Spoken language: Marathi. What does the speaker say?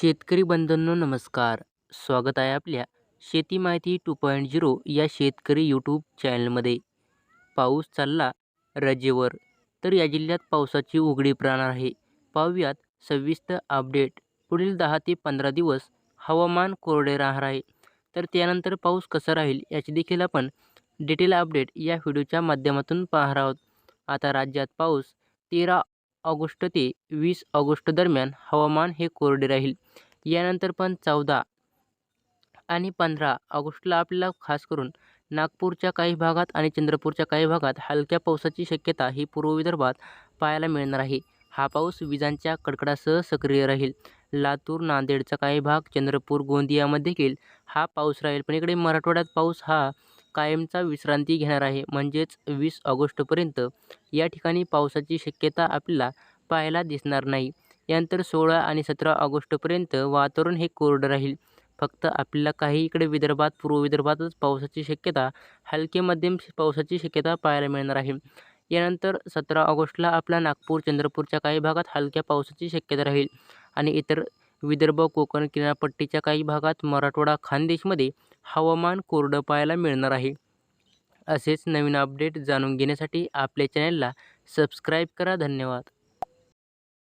शेतकरी बंधूंनो नमस्कार. स्वागत आहे आपल्या शेती माहिती टू पॉईंट झिरो या शेतकरी यूट्यूब चॅनलमध्ये. पाऊस चालला रजेवर तर या जिल्ह्यात पावसाची उघडी प्राणार आहे. पाहूयात सविस्तर अपडेट. पुढील दहा ते पंधरा दिवस हवामान कोरडे राहणार आहे. तर त्यानंतर पाऊस कसा राहील याची देखील आपण डिटेल अपडेट या व्हिडिओच्या माध्यमातून पाहणार आहोत. आता राज्यात पाऊस तेरा ऑगस्ट ते वीस ऑगस्ट दरम्यान हवामान हे कोरडे राहील. यानंतर पण चौदा आणि पंधरा ऑगस्टला आपल्याला खास करून नागपूरच्या काही भागात आणि चंद्रपूरच्या काही भागात हलक्या पावसाची शक्यता ही पूर्व विदर्भात पाहायला मिळणार आहे. हा पाऊस विजांच्या कडकडासह सक्रिय राहील. लातूर नांदेडचा काही भाग चंद्रपूर गोंदियामध्ये देखील हा पाऊस राहील. पण इकडे मराठवाड्यात पाऊस हा कायमचा विश्रांती घेणार आहे. म्हणजेच वीस ऑगस्टपर्यंत या ठिकाणी पावसाची शक्यता आपल्याला पाहायला दिसणार नाही. यानंतर सोळा आणि सतरा ऑगस्टपर्यंत वातावरण हे कोरडं राहील. फक्त आपल्याला काही इकडे विदर्भात पूर्व विदर्भातच पावसाची शक्यता हलके मध्यम पावसाची शक्यता पाहायला मिळणार आहे. यानंतर सतरा ऑगस्टला आपल्या नागपूर चंद्रपूरच्या काही भागात हलक्या पावसाची शक्यता राहील. आणि इतर विदर्भ कोकण किनारपट्टीच्या काही भागात मराठवाडा खानदेशमध्ये हवामान कोरडं पाहायला मिळणार आहे. असेच नवीन अपडेट जाणून घेण्यासाठी आपल्या चॅनलला सबस्क्राईब करा. धन्यवाद.